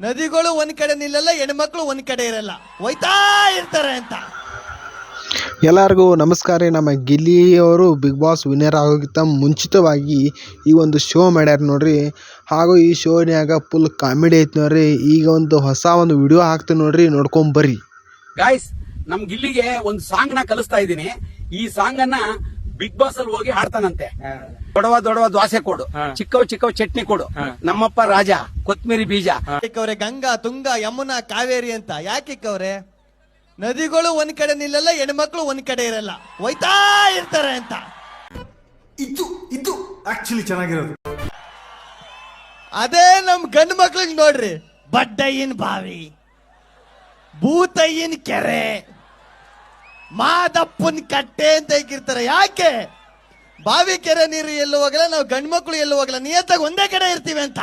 ನದಿಗಳು ಒಂದ್ ಕಡೆ ನಿಲ್ಲಲ್ಲ ಹೆಣ್ಮಕ್ಳು ಒಂದ್ ಕಡೆ ಇರಲ್ಲ. ಹೋಯ್ತಾ ಇರ್ತಾರೆ ಅಂತ. ಎಲ್ಲರಿಗೂ ನಮಸ್ಕಾರ ರೀ. ನಮ್ಮ ಗಿಲ್ಲಿಯವರು ಬಿಗ್ ಬಾಸ್ ವಿನ್ನರ್ ಆಗೋಕ್ಕಿಂತ ಮುಂಚಿತವಾಗಿ ಈ ಒಂದು ಶೋ ಮಾಡ್ಯಾರ ನೋಡ್ರಿ. ಹಾಗೂ ಈ ಶೋನ್ಯಾಗ ಫುಲ್ ಕಾಮಿಡಿ ಐತಿ ನೋಡ್ರಿ. ಈಗ ಒಂದು ಹೊಸ ಒಂದು ವಿಡಿಯೋ ಹಾಕ್ತೀನಿ ನೋಡ್ರಿ. ನೋಡ್ಕೊಂಡ್ ಬರ್ರಿ. ಗಾಯ್ಸ್ ನಮ್ ಗಿಲ್ಲಿಗೆ ಒಂದು ಸಾಂಗ್ನ ಕಲಿಸ್ತಾ ಇದ್ದೀನಿ. ಈ ಸಾಂಗ್ ಅನ್ನ ಬಿಗ್ ಬಾಸ್ ಅಲ್ಲಿ ಹೋಗಿ ಹಾಡ್ತಾನಂತೆ. ದೊಡವ ದೊಡವ ದ್ವಾಸೆ ಕೊಡು. ಚಿಕ್ಕವ್ ಚಿಕ್ಕವ್ ಚಟ್ನಿ ಕೊಡು. ನಮ್ಮಪ್ಪ ರಾಜ ಕೊತ್ಮಿರಿ ಬೀಜ. ಇಕ್ಕವ್ರೆ ಗಂಗಾ ತುಂಗಾ ಯಮುನಾ ಕಾವೇರಿ ಅಂತ? ಯಾಕೆ ಇಕ್ಕವ್ರೆ ನದಿಗಳು ಒಂದ್ ಕಡೆ ನಿಲ್ಲಲ್ಲ ಹೆಣ್ಮಕ್ಳು ಒಂದ್ ಕಡೆ ಇರಲ್ಲ. ಹೋಯ್ತಾ ಇರ್ತಾರೆ ಅಂತ. ಇದು ಇದು ಆಕ್ಚುಲಿ ಚೆನ್ನಾಗಿರೋದು. ಅದೇ ನಮ್ ಗಂಡು ಮಕ್ಳಿಗೆ ನೋಡ್ರಿ. ಬಡ್ಡಯ್ಯನ್ ಬಾವಿ ಭೂತಯ್ಯನ್ ಕೆರೆ. ಮಾದಪ್ಪನ್ ಕಟ್ಟೆ ಅಂತ ಇಕ್ಕಿರ್ತಾರೆ ಯಾಕೆ? ಬಾವಿ ಕೆರೆ ನೀರು ಎಲ್ಲೂ ಹೋಗಲ್ಲ ನಾವು ಗಂಡು ಮಕ್ಕಳು ಎಲ್ಲೂ ಹೋಗಲ್ಲ ನಿಯತ್ತಾಗಿ ಒಂದೇ ಕಡೆ ಇರ್ತೀವಿ ಅಂತ.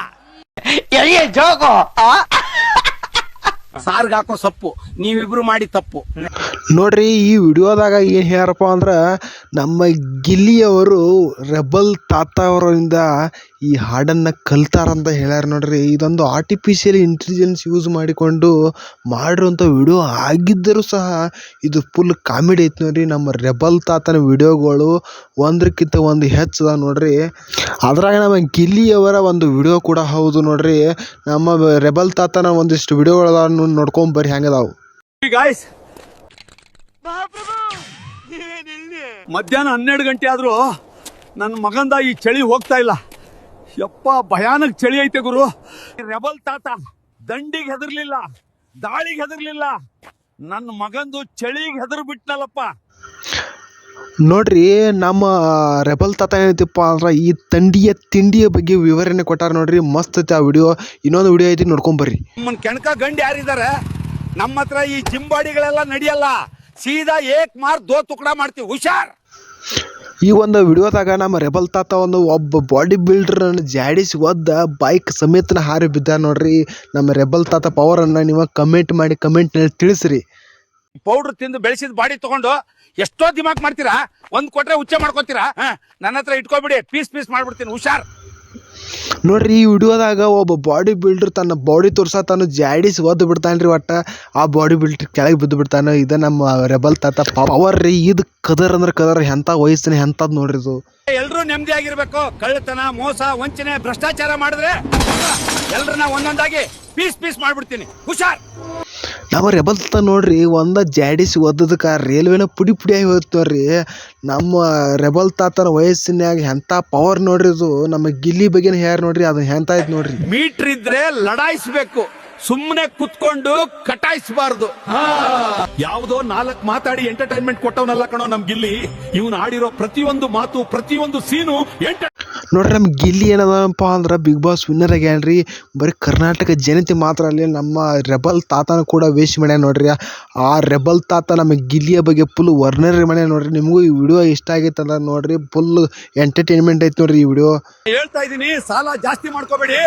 ಸಾರ್ಗ್ ಹಾಕೋ ಸಪ್ಪು. ನೀವಿಬ್ರು ಮಾಡಿ ತಪ್ಪು. ನೋಡ್ರಿ ಈ ವಿಡಿಯೋದಾಗ ಏನು ಹೇಳಪ್ಪ ಅಂದ್ರೆ ನಮ್ಮ ಗಿಲ್ಲಿಯವರು ರೆಬಲ್ ತಾತ ಅವರಿಂದ ಈ ಹಾಡನ್ನು ಕಲ್ತಾರಂತ ಹೇಳ್ಯಾರ ನೋಡಿರಿ. ಇದೊಂದು ಆರ್ಟಿಫಿಷಿಯಲ್ ಇಂಟೆಲಿಜೆನ್ಸ್ ಯೂಸ್ ಮಾಡಿಕೊಂಡು ಮಾಡಿರುವಂಥ ವಿಡಿಯೋ ಆಗಿದ್ದರೂ ಸಹ ಇದು ಫುಲ್ ಕಾಮಿಡಿ ಐತಿ ನೋಡಿರಿ. ನಮ್ಮ ರೆಬಲ್ ತಾತನ ವಿಡಿಯೋಗಳು ಒಂದಕ್ಕಿಂತ ಒಂದು ಹೆಚ್ಚದ ನೋಡ್ರಿ. ಅದ್ರಾಗ ನಮ್ಮ ಗಿಲ್ಲಿಯವರ ಒಂದು ವಿಡಿಯೋ ಕೂಡ ಹೌದು ನೋಡಿರಿ. ನಮ್ಮ ರೆಬಲ್ ತಾತನ ಒಂದಿಷ್ಟು ವಿಡಿಯೋಗಳನ್ನು ನೋಡ್ಕೊಂಡು ಬರ್ರಿ ಹೆಂಗದಾವು ಗಾಯ್ಸ್ ಮಧ್ಯಾಹ್ನ ಹನ್ನೆರಡು ಗಂಟೆ ಆದರೂ ನನ್ನ ಮಗಂದ ಈ ಚಳಿ ಹೋಗ್ತಾ ಇಲ್ಲ. ಯಪ್ಪ ಭಯಾನಕ ಚಳಿ ಐತೆ ಗುರು. ರೆಬಲ್ ತಾತ ದಂಡಿಗೆ ಹೆದರ್ಲಿಲ್ಲ ದಾಳಿಗೆ ಹೆದರ್ಲಿಲ್ಲ. ನನ್ನ ಮಗಂದು ಚಳಿಗೆ ಹೆದರ್ ಬಿಟ್ನಲ್ಲಪ್ಪ. ನೋಡ್ರಿ ನಮ್ಮ ರೆಬಲ್ ತಾತ ಏನೈತಿಪ್ಪ ಅಂದ್ರೆ ಈ ತಂಡಿಯ ತಿಂಡಿಯ ಬಗ್ಗೆ ವಿವರಣೆ ಕೊಟ್ಟಾರ ನೋಡ್ರಿ ಮಸ್ತ್ ಐತೆ ಆ ವಿಡಿಯೋ. ಇನ್ನೊಂದು ವಿಡಿಯೋ ಐತಿ ನೋಡ್ಕೊಂಬರ್ರಿ ನಮ್ಮನ್ ಕೆಣಕ ಗಂಡು ಯಾರಿದ್ದಾರೆ ನಮ್ಮ ಹತ್ರ ಈ ಜಿಂಬಾಡಿಗಳೆಲ್ಲ ನಡೆಯಲ್ಲ. ಸೀದಾ ಏಕ್ ಮಾರ್ ದೋ ತುಕಡ ಮಾಡ್ತೀವಿ. ಹುಷಾರ್. ಈ ಒಂದು ವಿಡಿಯೋದಾಗ ನಮ್ಮ ರೆಬಲ್ ತಾತ ಒಂದು ಒಬ್ಬ ಬಾಡಿ ಬಿಲ್ಡರ್ನ ಜಾಡಿಸಿ ಒದ್ದ ಬೈಕ್ ಸಮೇತನ ಹಾರಿ ಬಿದ್ದ ನೋಡ್ರಿ. ನಮ್ಮ ರೆಬಲ್ ತಾತ ಪವರನ್ನು ನೀವು ಕಮೆಂಟ್ ಮಾಡಿ ಕಮೆಂಟ್ನಲ್ಲಿ ತಿಳಿಸ್ರಿ. ಪೌಡರ್ ತಿಂದು ಬೆಳೆಸಿದ ಬಾಡಿ ತಗೊಂಡು ಎಷ್ಟೋ ದಿಮಾಕ್ ಮಾಡ್ತೀರಾ? ಒಂದ್ ಕೊಟ್ರೆ ಉಚ್ಚ ಮಾಡ್ಕೋತೀರಾ? ನನ್ನ ಹತ್ರ ಇಟ್ಕೊಬಿಡಿ. ಪೀಸ್ ಪೀಸ್ ಮಾಡ್ಬಿಡ್ತೀನಿ. ಹುಷಾರ್. ನೋಡ್ರಿ, ಈ ವಿಡಿಯೋದಾಗ ಒಬ್ಬ ಬಾಡಿ ಬಿಲ್ಡರ್ ತನ್ನ ಬಾಡಿ ತೋರ್ಸ ತಾನು ಜಾಡಿಸ್ ಒದ್ದು ಬಿಡ್ತಾನ್ರಿ ಒಟ್ಟ. ಆ ಬಾಡಿ ಬಿಲ್ಡರ್ ಕೆಳಗೆ ಬಿದ್ದು ಬಿಡ್ತಾನ. ಇದು ನಮ್ಮ ರೆಬಲ್ ತಾತ ಪವರ್ ರೀ, ಇದು ಕದರ್ ಅಂದ್ರೆ ಕದರ್. ಎಂಥ ವಯಸ್ಸಿನ ಎಂಥದ್ದು ನೋಡ್ರಿ ಇದು. ಎಲ್ಲರೂ ನೆಮ್ಮದಿ ಆಗಿರ್ಬೇಕು. ಕಳ್ಳತನ, ಮೋಸ, ವಂಚನೆ, ಭ್ರಷ್ಟಾಚಾರ ಮಾಡಿದ್ರೆ ಎಲ್ರನ್ನ ಒಂದೊಂದಾಗಿ ಪೀಸ್ ಪೀಸ್ ಮಾಡ್ಬಿಡ್ತೀನಿ. ಹುಷಾರ್. ನಮ್ಮ ರೆಬಲ್ ತಾತ ನೋಡ್ರಿ, ಒಂದ ಜಾಡಿಸಿ ಒದ್ದದಕ್ಕೆ ರೈಲ್ವೆನ ಪುಡಿ ಪುಡಿಯಾಗಿ ಹೋಯ್ತು ನಮ್ಮ ರೆಬಲ್ ತಾತನ ವಯಸ್ಸಿನಾಗ ಎಂಥ ಪವರ್ ನೋಡ್ರಿ ಇದು. ನಮ್ಮ ಗಿಲ್ಲಿ ಬಗ್ಗೆನ ಹೇಳ ನೋಡ್ರಿ, ಅದು ಎಂತ ಐತಿ ನೋಡ್ರಿ. ಮೀಟ್ರ್ ಇದ್ರೆ ಲಡಾಯಿಸ್ಬೇಕು. ಸುಮ್ಮನೆ ಕುತ್ಕೊಂಡು ಕಟಾಯಿಸಬಾರ್ದು. ಯಾವುದೋ ನಾಲ್ಕು ಮಾತಾಡಿ ಎಂಟರ್ಟೈನ್ಮೆಂಟ್ ಕೊಟ್ಟವನಲ್ಲ ಕಣೋ ನಮ್ ಗಿಲ್ಲಿ ಇವನು ಆಡಿರೋ ಪ್ರತಿಯೊಂದು ಮಾತು ಪ್ರತಿಯೊಂದು ಸೀನು ಎಂಟರ್ ನೋಡ್ರಿ ನಮ್ಮ ಗಿಲ್ಲಿ ಏನದಪ್ಪ ಅಂದ್ರೆ ಬಿಗ್ ಬಾಸ್ ವಿನ್ನರ್ ಆಗ್ಯಾನ್ರಿ ಬರೀ ಕರ್ನಾಟಕ ಜನತೆ ಮಾತ್ರ ಅಲ್ಲಿ ನಮ್ಮ ರೆಬಲ್ ತಾತನ ಕೂಡ ವೇಸ್ಟ್ ಮಾಡ್ಯಾನ ನೋಡ್ರಿ. ಆ ರೆಬಲ್ ತಾತ ನಮ್ಮ ಗಿಲ್ಲಿಯ ಬಗ್ಗೆ ಫುಲ್ ವರ್ಣರಿ ಮಾಡ್ಯಾನ ನೋಡ್ರಿ. ನಿಮಗೂ ಈ ವಿಡಿಯೋ ಇಷ್ಟ ಆಗೈತಲ್ಲ ನೋಡ್ರಿ. ಫುಲ್ ಎಂಟರ್ಟೈನ್ಮೆಂಟ್ ಐತೆ ನೋಡ್ರಿ ಈ ವಿಡಿಯೋ ಹೇಳ್ತಾ ಇದ್ದೀನಿ ಸಾಲ ಜಾಸ್ತಿ ಮಾಡ್ಕೋಬೇಡಿ.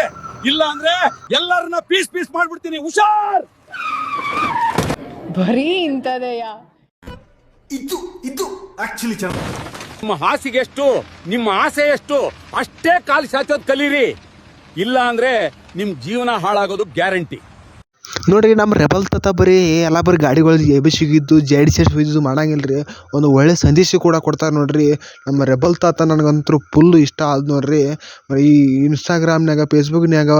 ಇಲ್ಲ ಅಂದ್ರೆ ಎಲ್ಲರನ್ನ ಪೀಸ್ ಪೀಸ್ ಮಾಡ್ಬಿಡ್ತೀನಿ. ಹುಷಾರ್! ಬರೀ ಇಂಥದೆಯಾ? ಇದು ಇದು ಆಕ್ಚುಲಿ ಚಂದ. ನಿಮ್ಮ ಹಾಸಿಗೆ ಎಷ್ಟು? ನಿಮ್ಮ ಆಸೆ ಎಷ್ಟು? ಅಷ್ಟೇ ಕಾಲು ಚಾಚೋದ್ ಕಲೀರಿ. ಇಲ್ಲ ಅಂದ್ರೆ ನಿಮ್ ಜೀವನ ಹಾಳಾಗೋದು ಗ್ಯಾರಂಟಿ. ನೋಡ್ರಿ ನಮ್ಮ ರೆಬಲ್ ತಾತ ಬರೀ ಎಲ್ಲ ಬರೀ ಗಾಡಿಗಳು ಎಬಿಸಿಗಿದ್ದು ಸಿ ಎಸ್ ಹೋಗಿದ್ದು ಮಾಡಂಗಿಲ್ಲ ರೀ ಒಂದು ಒಳ್ಳೆ ಸಂದೇಶ ಕೂಡ ಕೊಡ್ತಾರೆ ನೋಡ್ರಿ. ನಮ್ಮ ರೆಬಲ್ ತಾತ ನನಗಂತೂ ಫುಲ್ ಇಷ್ಟ ಆದ್ ನೋಡಿರಿ. ಈ ಇನ್ಸ್ಟಾಗ್ರಾಮ್ನಾಗ ಫೇಸ್ಬುಕ್ನ್ಯಾಗ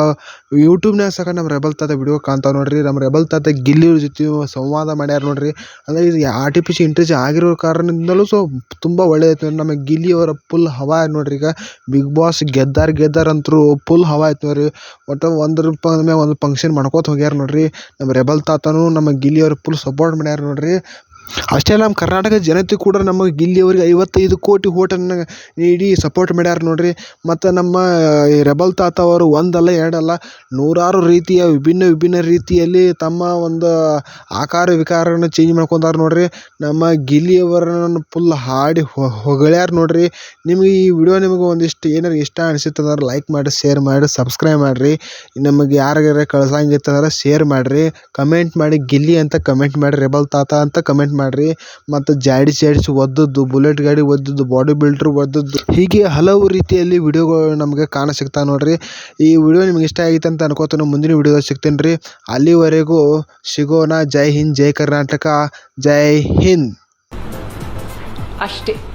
ಯೂಟ್ಯೂಬ್ನಾಗ ಸಹ ನಮ್ಮ ರೆಬಲ್ ತಾತ ವಿಡಿಯೋ ಕಾಣ್ತಾವೆ ನೋಡ್ರಿ. ನಮ್ಮ ರೆಬಲ್ ತಾತ ಗಿಲ್ಲಿಯವ್ರ ಜೊತೆ ಸಂವಾದ ಮಾಡ್ಯಾರ ನೋಡಿರಿ. ಅಂದರೆ ಇದು ಆರ್ಟಿಫಿಷಿಯಲ್ ಇಂಟೆಲಿಜೆನ್ಸ್ ಆಗಿರೋ ಕಾರಣದಿಂದಲೂ ಸೊ ತುಂಬ ಒಳ್ಳೆಯದು ನಮ್ಮ ಗಿಲ್ಲಿಯವರ ಫುಲ್ ಹವಾ ನೋಡ್ರಿ. ಈಗ ಬಿಗ್ ಬಾಸ್ ಗೆದ್ದಾರ ಗೆದ್ದಾರ ಅಂತೂ ಫುಲ್ ಹವಾ ಆಯ್ತು ನೋಡ್ರಿ. ಒಟ್ಟು ಒಂದು ರೂಪಾಯಿ ಮ್ಯಾಗ ಒಂದು ಫಂಕ್ಷನ್ ಮಾಡ್ಕೋತ ಹೋಗ್ಯಾರ ನೋಡ್ರಿ. ನಮ್ಮ ರೆಬಲ್ ತಾತನು ನಮ್ಮ ಗಿಲ್ಲಿಯವ್ರು ಫುಲ್ ಸಪೋರ್ಟ್ ಮಾಡ್ಯಾರ ನೋಡ್ರಿ. ಅಷ್ಟೇ ನಮ್ಮ ಕರ್ನಾಟಕ ಜನತೆ ಕೂಡ ನಮಗೆ ಗಿಲ್ಲಿಯವರಿಗೆ ಐವತ್ತೈದು ಕೋಟಿ ಓಟನ್ನು ನೀಡಿ ಸಪೋರ್ಟ್ ಮಾಡ್ಯಾರ ನೋಡಿರಿ. ಮತ್ತು ನಮ್ಮ, ಈ ರೆಬಲ್ ತಾತ ಅವರು ಒಂದಲ್ಲ, ಎರಡಲ್ಲ, ನೂರಾರು ರೀತಿಯ ವಿಭಿನ್ನ ವಿಭಿನ್ನ ರೀತಿಯಲ್ಲಿ ತಮ್ಮ ಒಂದು ಆಕಾರ ವಿಕಾರವನ್ನು ಚೇಂಜ್ ಮಾಡ್ಕೊಂಡಾರ ನೋಡಿರಿ. ನಮ್ಮ ಗಿಲ್ಲಿಯವರನ್ನು ಫುಲ್ ಹಾಡಿ ಹೊಗಳ್ಯಾರ ನೋಡಿರಿ. ನಿಮಗೆ ಈ ವಿಡಿಯೋ ನಿಮಗೆ ಒಂದಿಷ್ಟು ಏನಾರು ಇಷ್ಟ ಅನಿಸುತ್ತಂದ್ರೆ ಲೈಕ್ ಮಾಡಿ ಶೇರ್ ಮಾಡಿ ಸಬ್ಸ್ಕ್ರೈಬ್ ಮಾಡಿರಿ. ನಮಗೆ ಯಾರಿಗಾರ ಕಳ್ಸಂಗಿತ್ತಂದ್ರೆ ಶೇರ್ ಮಾಡಿರಿ. ಕಮೆಂಟ್ ಮಾಡಿ, ಗಿಲ್ಲಿ ಅಂತ ಕಮೆಂಟ್ ಮಾಡಿ, ರೆಬಲ್ ತಾತ ಅಂತ ಕಮೆಂಟ್ ಕಮೆಂಟ್ ಮಾಡಿರಿ. ಮತ್ತು ಜಾಡಿ ಜಾಡಿಸಿ ಒದ್ದದ್ದು, ಬುಲೆಟ್ ಗಾಡಿ ಒದ್ದದ್ದು, ಬಾಡಿ ಬಿಲ್ಡ್ರ್ ಒದ್ದದ್ದು. ಹೀಗೆ ಹಲವು ರೀತಿಯಲ್ಲಿ ವಿಡಿಯೋಗಳು ನಮಗೆ ಕಾಣ ಸಿಗ್ತಾವೆ ನೋಡಿರಿ. ಈ ವಿಡಿಯೋ ನಿಮ್ಗೆ ಇಷ್ಟ ಆಗಿತ್ತು ಅಂತ ಅನ್ಕೋತೀನಿ. ಮುಂದಿನ ವಿಡಿಯೋ ಸಿಗ್ತೀನಿ ರೀ. ಅಲ್ಲಿವರೆಗೂ ಸಿಗೋಣ. ಜೈ ಹಿಂದ್, ಜೈ ಕರ್ನಾಟಕ, ಜೈ ಹಿಂದ್. ಅಷ್ಟೇ.